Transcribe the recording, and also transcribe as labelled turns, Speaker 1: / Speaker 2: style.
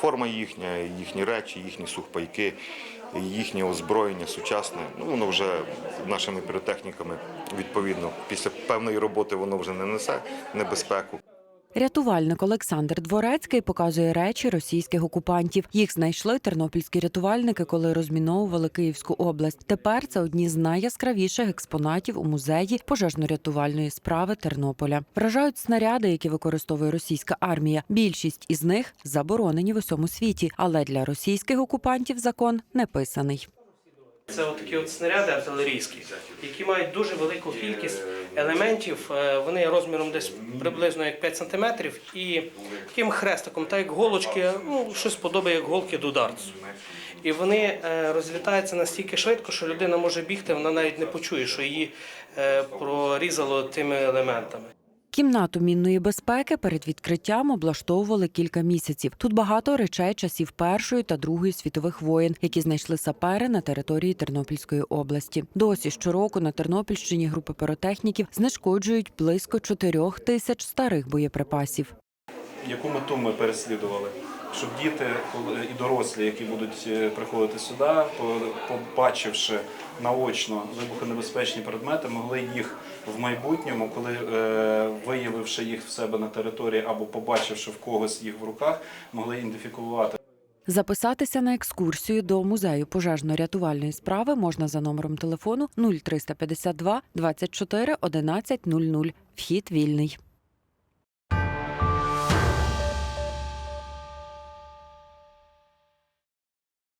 Speaker 1: форма їхня, їхні речі, їхні сухпайки, їхнє озброєння сучасне. Ну воно вже нашими піротехніками відповідно після певної роботи воно вже не несе небезпеку.
Speaker 2: Рятувальник Олександр Дворецький показує речі російських окупантів. Їх знайшли тернопільські рятувальники, коли розміновували Київську область. Тепер це одні з найяскравіших експонатів у музеї пожежно-рятувальної справи Тернополя. Вражають снаряди, які використовує російська армія. Більшість із них заборонені в усьому світі, але для російських окупантів закон не писаний.
Speaker 3: Це такі от снаряди артилерійські, які мають дуже велику кількість елементів. Е, Вони розміром десь приблизно як 5 см і таким хрестиком, так як голочки, ну щось подобає як голки до дартсу. І вони е, розлітаються настільки швидко, що людина може бігти, вона навіть не почує, що її е, прорізало тими елементами.
Speaker 2: Кімнату мінної безпеки перед відкриттям облаштовували кілька місяців. Тут багато речей часів Першої та Другої світових воєн, які знайшли сапери на території Тернопільської області. Досі щороку на Тернопільщині групи піротехніків знешкоджують близько чотирьох тисяч старих боєприпасів.
Speaker 4: Яку мету ми переслідували? Щоб діти і дорослі, які будуть е, приходити сюди, по- побачивши наочно вибухонебезпечні предмети, могли їх в майбутньому, коли е, виявивши їх в себе на території або побачивши в когось їх в руках, могли ідентифікувати.
Speaker 2: Записатися на екскурсію до музею пожежно-рятувальної справи можна за номером телефону 0352 24 11 00. Вхід вільний.